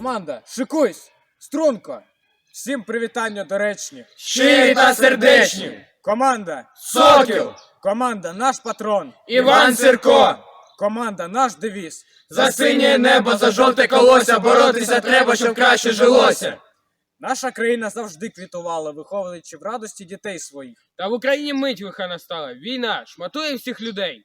Команда, шикуйсь! Струнко! Всім привітання доречні! Щирі та сердечні! Команда! Сокіл! Команда, наш патрон! Іван Сірко! Команда, наш девіз! За синє небо, за жовте колося, боротися треба, щоб краще жилося. Наша країна завжди квітувала, виховуючи в радості дітей своїх. Та в Україні мить лиха настала. Війна шматує всіх людей.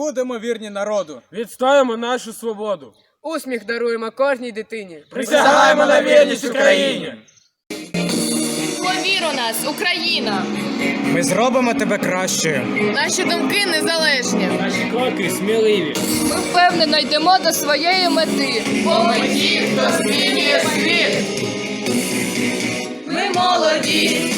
будемо вірні народу! Відстоїмо нашу свободу. Усміх даруємо кожній дитині. Присягаємо на вірність Україні! Повір у нас, Україна! Ми зробимо тебе кращою! Наші думки незалежні. Наші кроки сміливі. Ми впевнено йдемо до своєї мети. Бо ми ті, хто змінює світ. Ми молоді,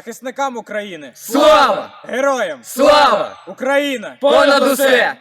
Захисникам України! Слава! Героям! Слава! Україна! Понад усе!